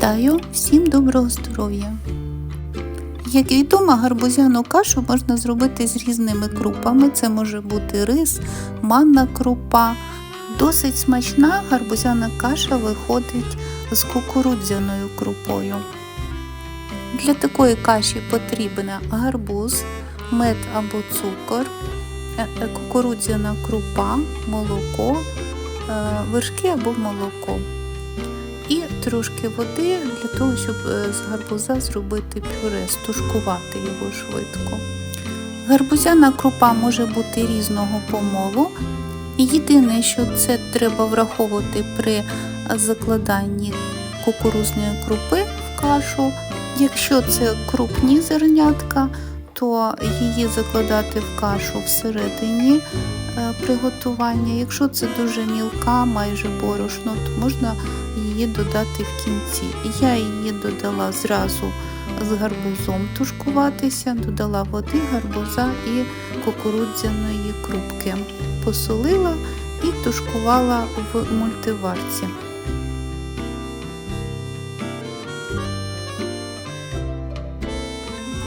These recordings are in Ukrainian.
Вітаю! Всім доброго здоров'я! Як відомо, гарбузяну кашу можна зробити з різними крупами. Це може бути рис, манна крупа. Досить смачна гарбузяна каша виходить з кукурудзяною крупою. Для такої каші потрібна гарбуз, мед або цукор, е, е, кукурудзяна крупа, молоко, е, вершки або молоко трошки води для того, щоб е, з гарбуза зробити пюре, стушкувати його швидко. Гарбузяна крупа може бути різного помолу. Єдине, що це треба враховувати при закладанні кукурузної крупи в кашу. Якщо це крупні зернятка, то її закладати в кашу всередині е, приготування. Якщо це дуже мілка, майже борошно, то можна її додати в кінці. Я її додала зразу з гарбузом тушкуватися, додала води, гарбуза і кукурудзяної крупки. Посолила і тушкувала в мультиварці.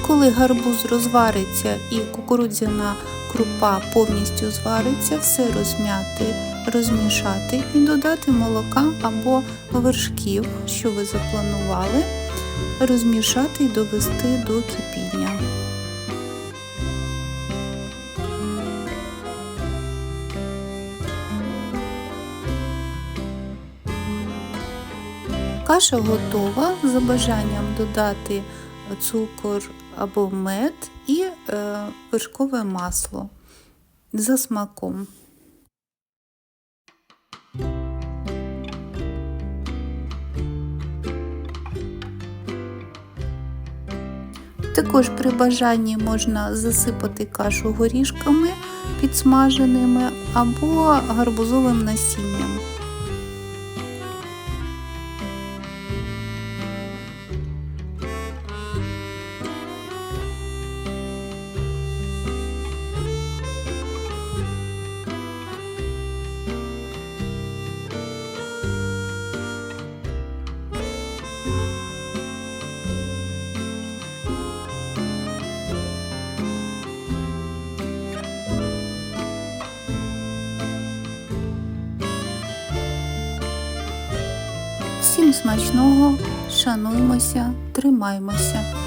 Коли гарбуз розвариться і кукурудзяна крупа повністю звариться, все розм'яти, розмішати і додати молока або вершків, що ви запланували, розмішати і довести до кипіння. Каша готова. За бажанням додати цукор або мед і е, вершкове масло за смаком. Також при бажанні можна засипати кашу горішками підсмаженими або гарбузовим насінням. Всім смачного, шануймося, тримаймося.